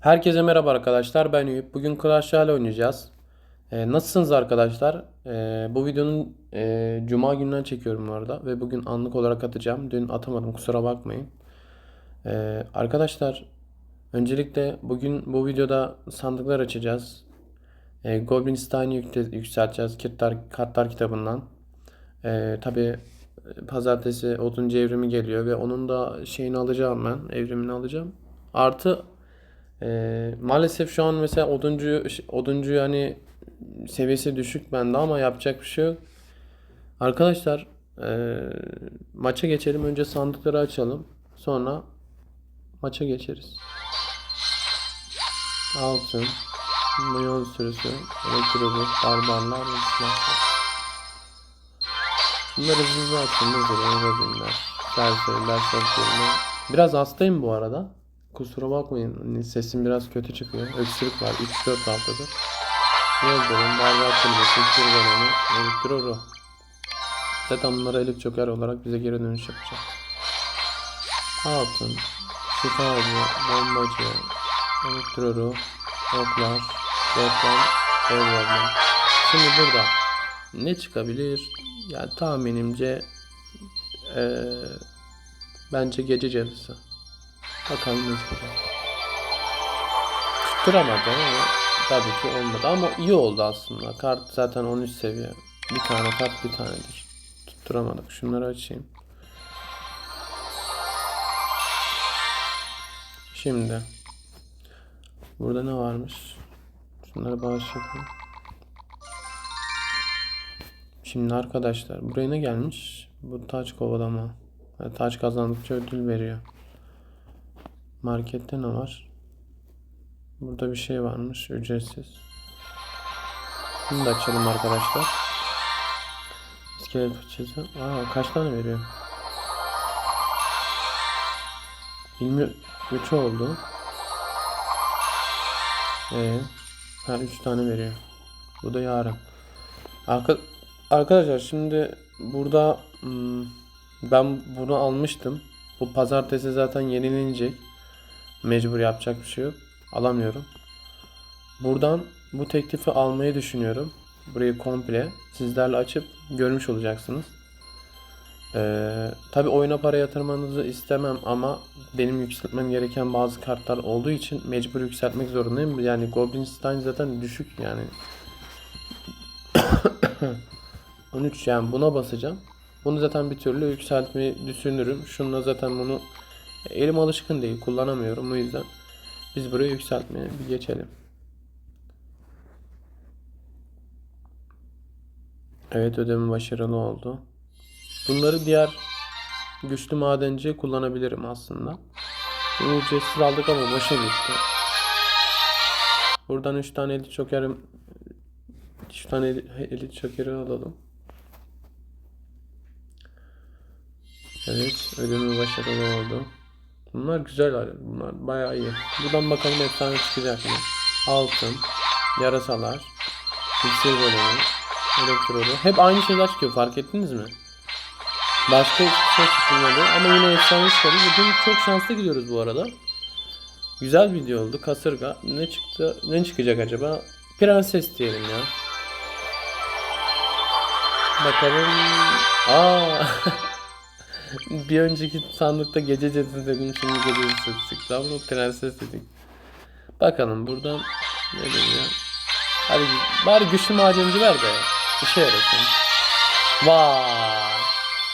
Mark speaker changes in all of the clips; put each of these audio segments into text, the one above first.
Speaker 1: Herkese merhaba arkadaşlar. Ben Eyüp. Bugün Clash Royale oynayacağız. Ee, nasılsınız arkadaşlar? Ee, bu videonun e, Cuma gününden çekiyorum bu arada ve bugün anlık olarak atacağım. Dün atamadım kusura bakmayın. Ee, arkadaşlar öncelikle bugün bu videoda sandıklar açacağız. Ee, Goblin Stein'i yükselteceğiz kartlar, kartlar kitabından. Ee, tabii pazartesi 30. evrimi geliyor ve onun da şeyini alacağım ben. Evrimini alacağım. Artı ee, maalesef şu an mesela oduncu oduncu yani seviyesi düşük bende ama yapacak bir şey yok. Arkadaşlar ee, maça geçelim. Önce sandıkları açalım. Sonra maça geçeriz. Altın, milyon sürüsü, elektrobu, barbarlar ve silahlar. Bunları hızlı açın. Hızlı, robinler, serseriler, soktuğumu. Biraz hastayım bu arada. Kusura bakmayın. Hani Sesim biraz kötü çıkıyor. Öksürük var. 3-4 haftadır. Yıldırım, barbar kulübesi, kirvanımı, elektroru. Zaten bunlara elik joker olarak bize geri dönüş yapacak. Altın, şifacı, bombacı, elektroru, oklar, deprem, evrenler. Şimdi burada ne çıkabilir? Yani tahminimce eee, bence gece cadısı. Bakalım ne çıkacak. Tutturamadı ama tabii ki olmadı ama iyi oldu aslında. Kart zaten 13 seviye. Bir tane kart bir tanedir. Tutturamadık. Şunları açayım. Şimdi burada ne varmış? Şunları bağışlayalım. Şimdi arkadaşlar buraya ne gelmiş? Bu taç kovalama. Yani taç kazandıkça ödül veriyor. Markette ne var? Burada bir şey varmış ücretsiz. Bunu da açalım arkadaşlar. İskelet fırçası. Aa kaç tane veriyor? Bilmiyorum. 3 oldu. Ee, ha 3 tane veriyor. Bu da yarın. Arka, arkadaşlar şimdi burada hmm, ben bunu almıştım. Bu pazartesi zaten yenilenecek. Mecbur yapacak bir şey yok. Alamıyorum. Buradan bu teklifi almayı düşünüyorum. Burayı komple sizlerle açıp görmüş olacaksınız. Ee, tabii oyuna para yatırmanızı istemem ama benim yükseltmem gereken bazı kartlar olduğu için mecbur yükseltmek zorundayım. Yani Goblin Stein zaten düşük yani. 13 yani buna basacağım. Bunu zaten bir türlü yükseltmeyi düşünürüm. Şununla zaten bunu elim alışkın değil kullanamıyorum o yüzden biz burayı yükseltmeye bir geçelim. Evet ödeme başarılı oldu. Bunları diğer güçlü madenciye kullanabilirim aslında. Bunu ücretsiz aldık ama boşa gitti. Buradan 3 tane elit çokerim 3 tane elit çokeri alalım. Evet ödeme başarılı oldu. Bunlar güzel alet. Bunlar bayağı iyi. Buradan bakalım efsane çıkacak mı? Altın, yarasalar, iksir bölümü, elektrodu. Hep aynı şeyler çıkıyor fark ettiniz mi? Başka hiçbir şey çıkmadı ama yine efsane çıkardı. Bugün çok şanslı gidiyoruz bu arada. Güzel video oldu. Kasırga. Ne çıktı? Ne çıkacak acaba? Prenses diyelim ya. Bakalım. Aa. Bir önceki sandıkta gece cadısı dedim şimdi gece cadısı çıktı ama prenses dedik. Bakalım buradan ne deniyor? Hadi bari güçlü madenci ver de işe yarasın. Vay!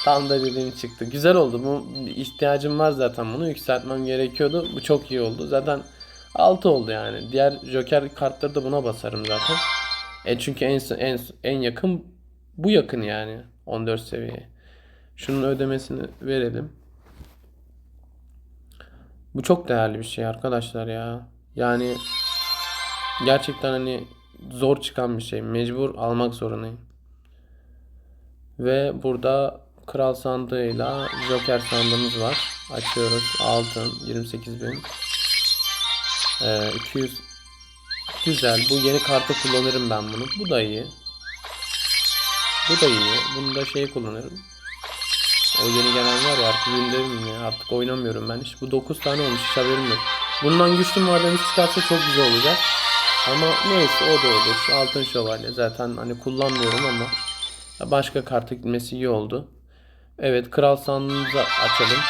Speaker 1: Tam da dediğim çıktı. Güzel oldu. Bu ihtiyacım var zaten bunu yükseltmem gerekiyordu. Bu çok iyi oldu. Zaten 6 oldu yani. Diğer Joker kartları da buna basarım zaten. E çünkü en en en yakın bu yakın yani 14 seviye. Şunun ödemesini verelim. Bu çok değerli bir şey arkadaşlar ya. Yani gerçekten hani zor çıkan bir şey. Mecbur almak zorundayım. Ve burada kral sandığıyla joker sandığımız var. Açıyoruz. Altın 28 bin. Ee, 200 Güzel. Bu yeni kartı kullanırım ben bunu. Bu da iyi. Bu da iyi. Bunu da şey kullanırım. O yeni gelen var ya artık günderim ya. Artık oynamıyorum ben hiç. Bu 9 tane olmuş hiç haberim yok. Bundan güçlü mademiz çıkarsa çok güzel olacak. Ama neyse o da olur. Altın şövalye zaten hani kullanmıyorum ama başka karta gitmesi iyi oldu. Evet kral sandığımızı açalım.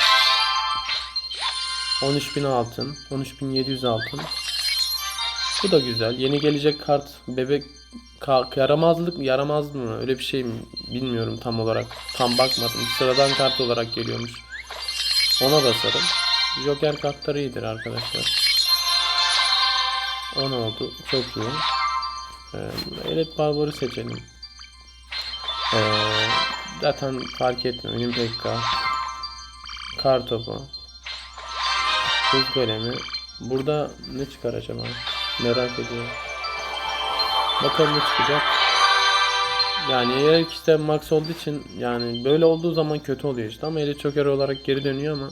Speaker 1: 13.000 altın. 13.700 altın. Bu da güzel. Yeni gelecek kart bebek yaramazlık yaramaz mı? Öyle bir şey mi? Bilmiyorum tam olarak. Tam bakmadım. Sıradan kart olarak geliyormuş. Ona basarım. Joker kartları iyidir arkadaşlar. 10 oldu. Çok iyi. Ee, Elet Barbar'ı seçelim. Ee, zaten fark etmiyor. Benim Pekka. Kar topu. Buz golemi. Burada ne çıkar acaba? Merak ediyorum. Bakalım ne çıkacak. Yani eğer de max olduğu için yani böyle olduğu zaman kötü oluyor işte ama eli çoker olarak geri dönüyor ama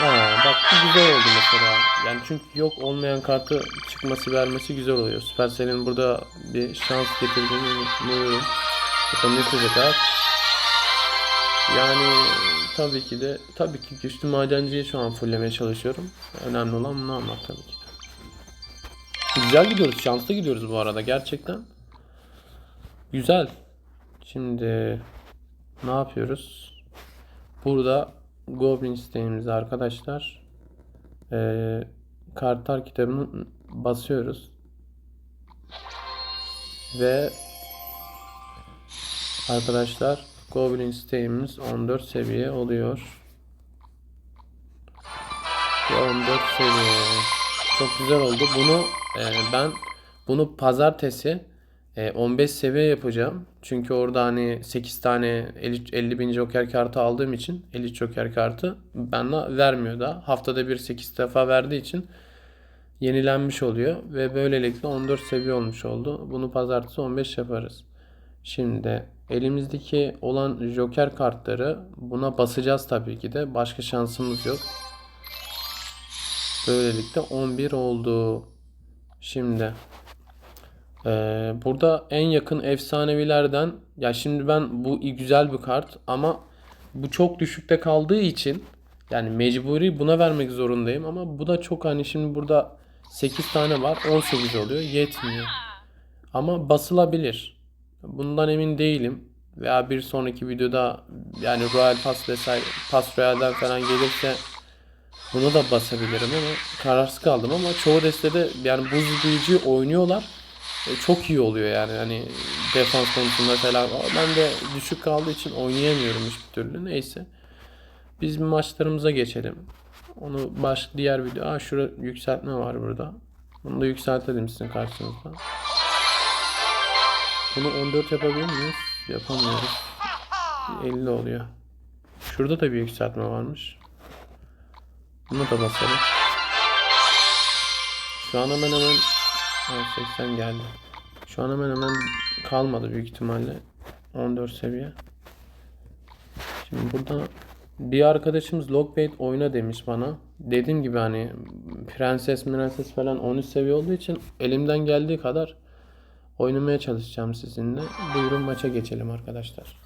Speaker 1: Ha, bak bu güzel oldu mesela. Yani çünkü yok olmayan kartı çıkması vermesi güzel oluyor. Supercell'in burada bir şans getirdiğini umuyorum. Bakalım ne çıkacak. Yani tabii ki de tabii ki güçlü madenciyi şu an fulllemeye çalışıyorum. Önemli olan bunu almak tabii ki. Güzel gidiyoruz. Şanslı gidiyoruz bu arada gerçekten. Güzel. Şimdi ne yapıyoruz? Burada Goblin sitemize arkadaşlar eee kartlar kitabını basıyoruz. Ve arkadaşlar Goblin sitemiz 14 seviye oluyor. Ve 14 seviye. Çok güzel oldu. Bunu eee, ben bunu pazartesi e, 15 seviye yapacağım. Çünkü orada hani 8 tane 50, 50 bin joker kartı aldığım için 50 joker kartı bana vermiyor da. Haftada bir 8 defa verdiği için yenilenmiş oluyor. Ve böylelikle 14 seviye olmuş oldu. Bunu pazartesi 15 yaparız. Şimdi elimizdeki olan joker kartları buna basacağız tabii ki de. Başka şansımız yok. Böylelikle 11 oldu. Şimdi ee, burada en yakın efsanevilerden ya şimdi ben bu güzel bir kart ama bu çok düşükte kaldığı için yani mecburi buna vermek zorundayım ama bu da çok hani şimdi burada 8 tane var 18 oluyor yetmiyor. Ama basılabilir. Bundan emin değilim. Veya bir sonraki videoda yani Royal Pass vesaire Pass Royal'den falan gelirse bunu da basabilirim ama kararsız kaldım ama çoğu destede yani buz büyücüyü oynuyorlar. E, çok iyi oluyor yani hani defans konusunda falan. Ben de düşük kaldığı için oynayamıyorum hiçbir türlü. Neyse. Biz maçlarımıza geçelim. Onu baş diğer video. Aa şurada yükseltme var burada. Bunu da yükseltelim sizin karşınızda. Bunu 14 yapabilir miyiz? Yapamıyoruz. 50 oluyor. Şurada da bir yükseltme varmış. Bunu da basalım. Şu an hemen hemen Ha, 80 geldi. Şu an hemen hemen kalmadı büyük ihtimalle. 14 seviye. Şimdi burada bir arkadaşımız Lockbait oyna demiş bana. Dediğim gibi hani prenses prenses falan 13 seviye olduğu için elimden geldiği kadar oynamaya çalışacağım sizinle. Buyurun maça geçelim arkadaşlar.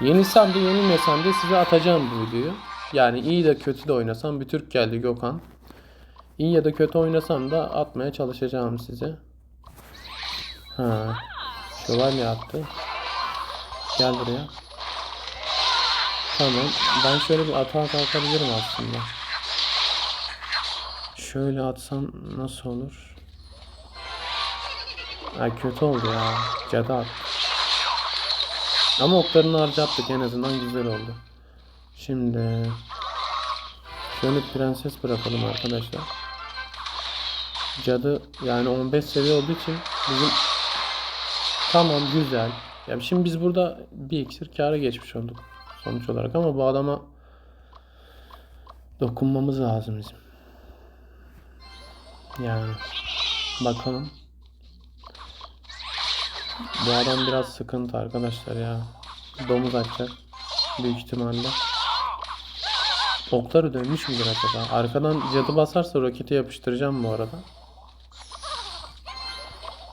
Speaker 1: Yenisem de yenilmesem de size atacağım bu videoyu. Yani iyi de kötü de oynasam bir Türk geldi Gökhan. İyi ya da kötü oynasam da atmaya çalışacağım size. Ha. Şövalye attı. Gel buraya. Tamam. Ben şöyle bir atağa kalkabilirim aslında. Şöyle atsam nasıl olur? Ha kötü oldu ya. Cadı attı. Ama oklarını harcattık en azından güzel oldu. Şimdi şöyle prenses bırakalım arkadaşlar. Cadı yani 15 seviye olduğu için bizim tamam güzel. Ya şimdi biz burada bir iksir kâra geçmiş olduk sonuç olarak ama bu adama dokunmamız lazım bizim. Yani bakalım. Bu adam biraz sıkıntı arkadaşlar ya. Domuz açacak büyük ihtimalle. Okları dönmüş müdür acaba? Arkadan cadı basarsa roketi yapıştıracağım bu arada.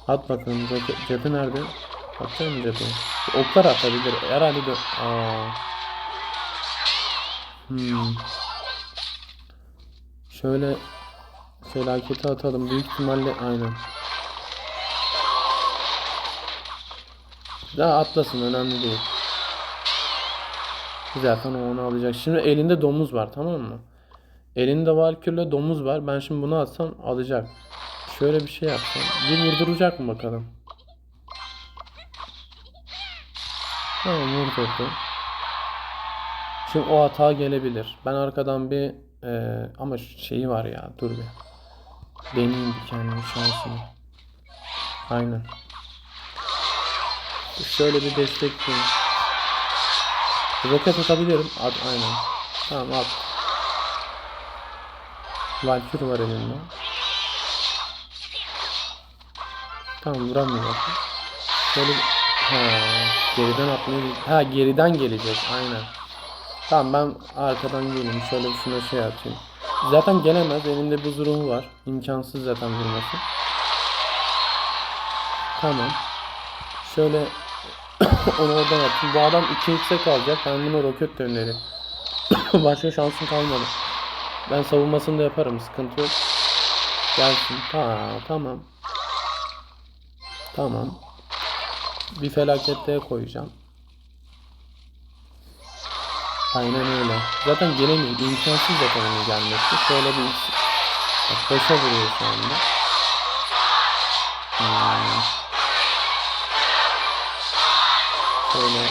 Speaker 1: At bakalım cadı, cadı nerede? Atacak mı cadı? Oklar atabilir. Herhalde de... Aa. Hmm. Şöyle felaketi atalım. Büyük ihtimalle aynen. Daha atlasın önemli değil. Zaten onu alacak. Şimdi elinde domuz var tamam mı? Elinde Valkyrie'le domuz var. Ben şimdi bunu atsam alacak. Şöyle bir şey yapsam. Bir vurduracak mı bakalım? Tamam vurdurdu. Şimdi o hata gelebilir. Ben arkadan bir eee, ama şeyi var ya dur bir. Deneyeyim bir kendim şansımı. Aynen. Şöyle bir destekleyeyim. Roket atabilirim. At, aynen. Tamam at. Valkyrie var elimde. Tamam vuramıyor. Şöyle ha, geriden atmayı ha geriden gelecek aynen. Tamam ben arkadan geleyim. Şöyle şuna şey atayım. Zaten gelemez. Elinde buz ruhu var. İmkansız zaten vurması. Tamam. Şöyle onu oradan attım. Bu adam 2x'e kalacak. Ben buna roket göndereyim. Başka şansım kalmadı. Ben savunmasını da yaparım. Sıkıntı yok. Gelsin. Ha, tamam. Tamam. Bir felakette koyacağım. Aynen öyle. Zaten gelemiyor. İmkansız zaten onun gelmesi. Şöyle bir Bak başa vuruyor şu anda. Hmm. Şöyle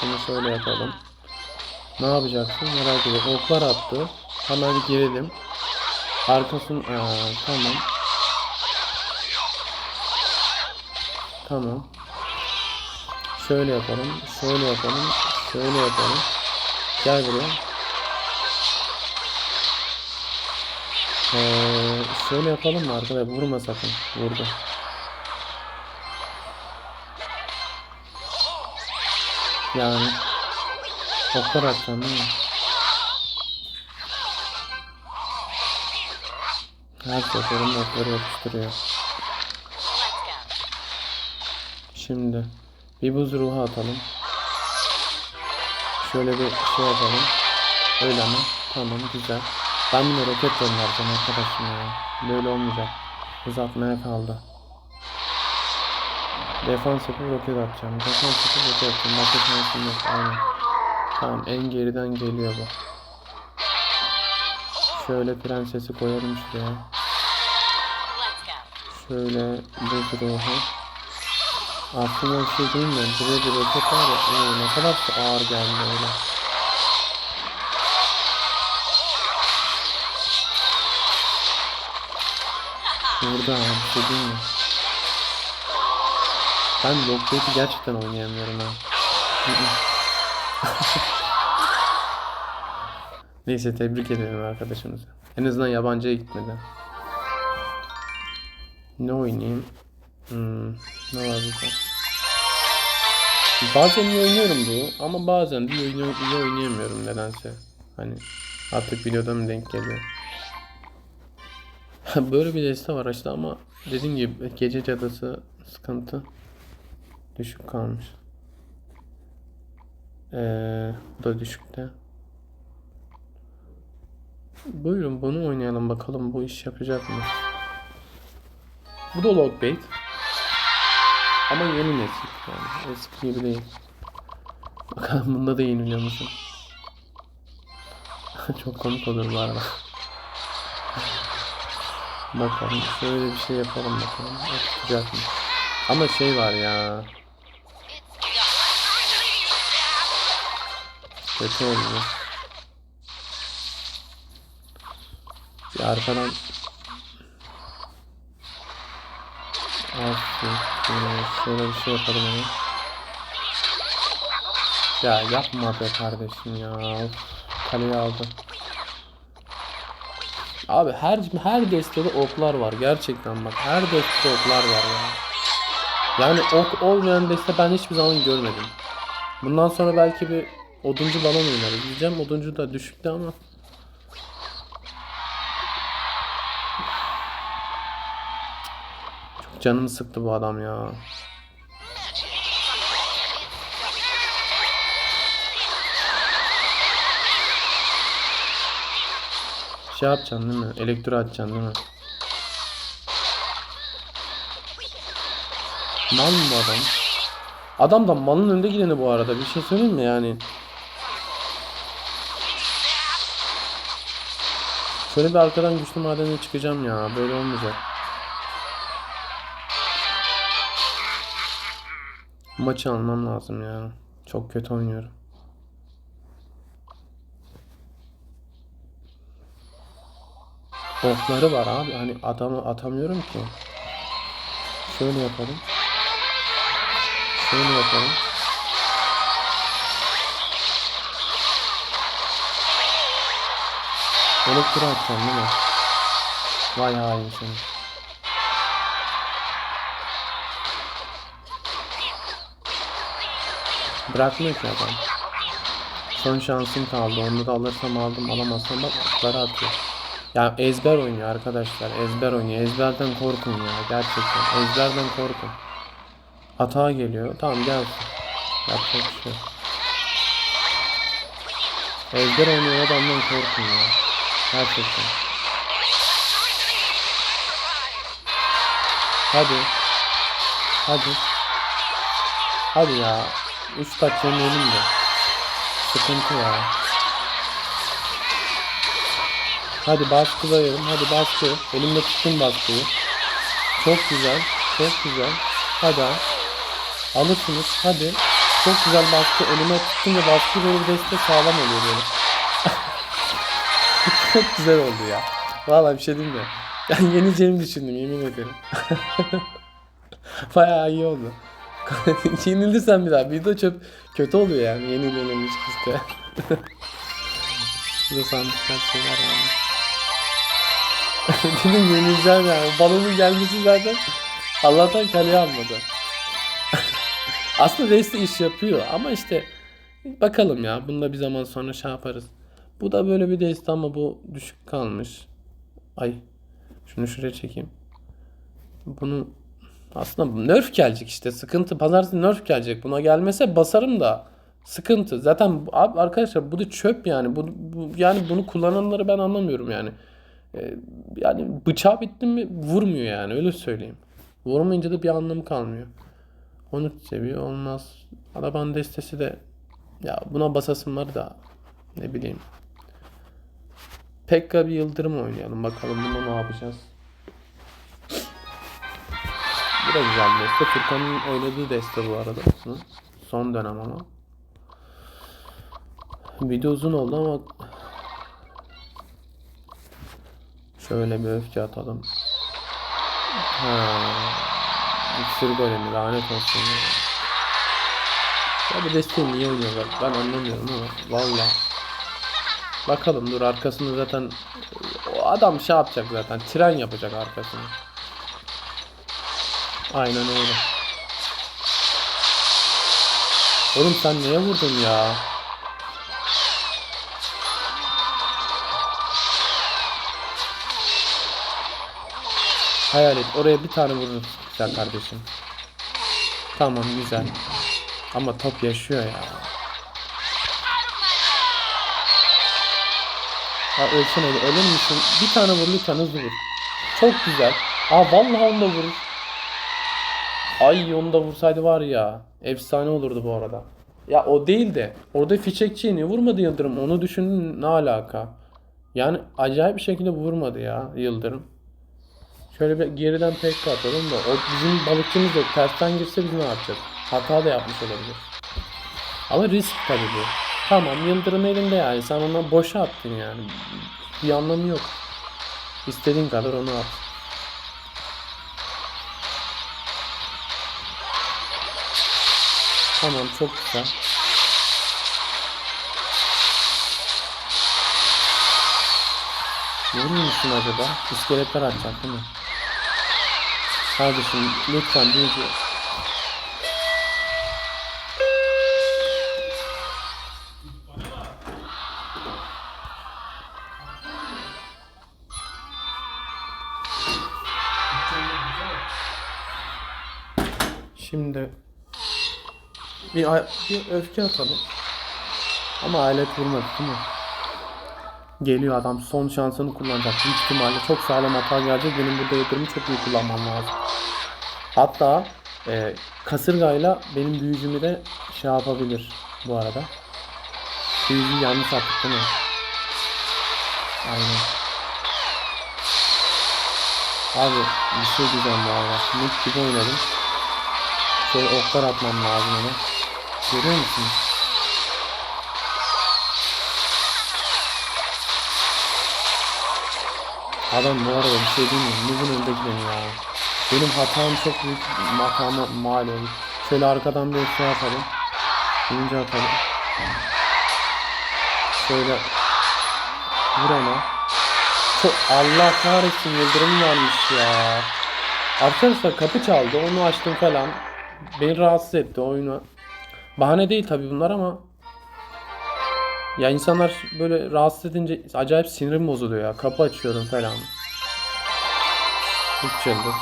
Speaker 1: şunu şöyle yapalım. Ne yapacaksın? Merak ediyorum. Oklar attı. Hemen girelim. Arkasını... Aa, tamam. Tamam. Şöyle yapalım. Şöyle yapalım. Şöyle yapalım. Gel buraya. Ee, şöyle yapalım mı arkadaşlar? Vurma sakın. Vurdu. Yani oklar atacaksın değil mi? Her seferinde okları yapıştırıyor. Şimdi bir buz ruhu atalım. Şöyle bir şey yapalım. Öyle mi? Tamam güzel. Ben bunu roket göndereceğim arkadaşım ya. Böyle olmayacak. Uzatmaya kaldı. Defans yapıp roket atacağım. Defans yapıp roket atacağım. Başka şansım yok. Aynen. Tamam en geriden geliyor bu. Şöyle prensesi koyalım şuraya. Şöyle buz ruhu. Aslında bir şey değil mi? Buraya bir roket var ya. Oo, ne kadar ağır geldi öyle. Burada bir şey değil mi? Ben Lockbait'i gerçekten oynayamıyorum ha. Neyse tebrik ederim arkadaşımızı. En azından yabancıya gitmedi. Ne oynayayım? Hmm, ne var burada? Bazen iyi oynuyorum bu ama bazen de iyi oynayamıyorum nedense. Hani artık videoda mı denk geliyor? Böyle bir deste var işte ama dediğim gibi gece cadısı sıkıntı düşük kalmış. Ee, bu da düşükte. Buyurun bunu oynayalım bakalım bu iş yapacak mı? Bu da logbait. Ama yeni nesil yani eski gibi değil. Bakalım bunda da yeniliyor musun? Çok komik olur bu arada. Bakalım şöyle bir şey yapalım bakalım. Tutacak mı? Ama şey var ya. Kötü oldu. Bir arkadan Aferin. Şöyle bir şey yapalım onu. Ya yapma be kardeşim ya. Kaleyi aldı. Abi her her destede oklar var gerçekten bak. Her destede oklar var ya. Yani ok olmayan deste ben hiçbir zaman görmedim. Bundan sonra belki bir oduncu balon oynarız. Diyeceğim oduncu da düşüktü ama. Çok canımı sıktı bu adam ya. Şey yapacaksın değil mi? Elektro atacaksın değil mi? Mal mı bu adam? Adam da malın önünde gideni bu arada. Bir şey söyleyeyim mi yani? Şöyle bir arkadan güçlü madene çıkacağım ya. Böyle olmayacak. Maçı almam lazım ya. Çok kötü oynuyorum. Okları var abi. Hani adamı atamıyorum ki. Şöyle yapalım. Şöyle yapalım. Elektro atacağım değil mi? Vay hain seni. Bırakmıyor ki adam. Son şansım kaldı. Onu da alırsam aldım. Alamazsam bak okları atıyor. Ya ezber oynuyor arkadaşlar. Ezber oynuyor. Ezberden korkun ya. Gerçekten. Ezberden korkun. Hata geliyor. Tamam gelsin. Yapacak bir şey. Ezber oynuyor adamdan korkun ya. Gerçekten. Hadi. Hadi. Hadi ya. 3 taç yemeyelim de. Sıkıntı ya. Hadi baskılayalım. Hadi baskı. Elimde tuttum baskıyı. Çok güzel. Çok güzel. Hadi. ha. Alırsınız. Hadi. Çok güzel baskı. Elime tutunca baskı böyle bir deste sağlam oluyor böyle. Çok güzel oldu ya. Vallahi bir şey diyeyim mi? Yani yenileceğimi düşündüm yemin ederim. Bayağı iyi oldu. Yenilirsen bir daha. Bir de çok kötü oluyor yani. Yeni denilmiş işte. Bir de sandıklar şeyler yani. Dedim yenileceğim yani. Balonun gelmesi zaten Allah'tan kaleye almadı. Aslında Reis de iş yapıyor ama işte bakalım ya. Bunu da bir zaman sonra şey yaparız. Bu da böyle bir deste ama bu düşük kalmış. Ay. Şunu şuraya çekeyim. Bunu aslında nerf gelecek işte. Sıkıntı. Pazartesi nerf gelecek. Buna gelmese basarım da. Sıkıntı. Zaten abi arkadaşlar bu da çöp yani. Bu, bu yani bunu kullananları ben anlamıyorum yani. Ee, yani bıçağı bitti mi vurmuyor yani öyle söyleyeyim. Vurmayınca da bir anlamı kalmıyor. 13 seviye olmaz. Arabanın destesi de ya buna basasım var da ne bileyim. Pekka bir yıldırım oynayalım bakalım bunda ne yapacağız. Bu da güzel bir deste. Furkan'ın oynadığı deste bu arada. Son dönem ama. Video uzun oldu ama şöyle bir öfke atalım. Ha. İksir golemi lanet olsun. Ya bu desteği niye oynuyorlar? Ben anlamıyorum ama valla. Bakalım dur arkasını zaten o adam şey yapacak zaten tren yapacak arkasını. Aynen öyle. Oğlum sen neye vurdun ya? Hayal et oraya bir tane vurur güzel kardeşim. Tamam güzel. Ama top yaşıyor ya. Ha ölsene öyle ölür müsün? Bir tane vur lütfen hızlı vur. Çok güzel. Aa vallahi onu da vurur. Ay onu da vursaydı var ya. Efsane olurdu bu arada. Ya o değil de orada fişekçiye niye vurmadı Yıldırım? Onu düşünün ne alaka? Yani acayip bir şekilde vurmadı ya Yıldırım. Şöyle bir geriden pek atalım da o bizim balıkçımız yok. Tersten girse biz ne yapacağız? Hata da yapmış olabilir. Ama risk tabii bu. Tamam Yıldırım elinde yani. Sen ondan boşa attın yani. Bir anlamı yok. İstediğin kadar onu at. Tamam çok güzel. Vurur musun acaba? İskeletler atacak değil mi? Kardeşim lütfen bir Şimdi bir, bir öfke atalım. Ama alet vurmadı değil mi? Geliyor adam son şansını kullanacak. Büyük ihtimalle çok sağlam hata gelecek. Benim burada yatırımı çok iyi kullanmam lazım. Hatta e, kasırgayla benim büyücümü de şey yapabilir bu arada. Büyücüyü yanlış attık değil mi? Aynen. Abi bir şey diyeceğim bu arada. Noob gibi oynadım. Şöyle oklar atmam lazım ona. Görüyor musunuz? Adam bu arada bir şey diyeyim mi? Noob'un önde gideni ya. Benim hatam çok büyük makama mal oldu. Şöyle arkadan bir şey yapalım. İnce atalım. Şöyle vur ona. Çok Allah kahretsin yıldırım varmış ya. Arkadaşlar kapı çaldı onu açtım falan. Beni rahatsız etti oyunu. Bahane değil tabi bunlar ama ya insanlar böyle rahatsız edince acayip sinirim bozuluyor ya. Kapı açıyorum falan. Üç yıldır.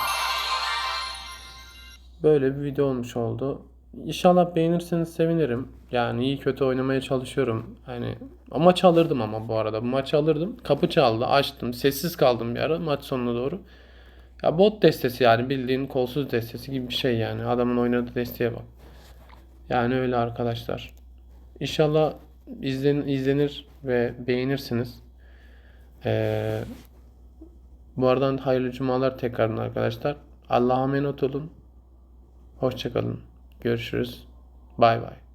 Speaker 1: Böyle bir video olmuş oldu. İnşallah beğenirseniz sevinirim. Yani iyi kötü oynamaya çalışıyorum. Hani o maçı alırdım ama bu arada. Bu maçı alırdım. Kapı çaldı. Açtım. Sessiz kaldım bir ara maç sonuna doğru. Ya bot destesi yani bildiğin kolsuz destesi gibi bir şey yani. Adamın oynadığı desteye bak. Yani öyle arkadaşlar. İnşallah izlen, izlenir ve beğenirsiniz. Ee, bu aradan hayırlı cumalar tekrardan arkadaşlar. Allah'a emanet olun. Hoşçakalın. Görüşürüz. Bay bay.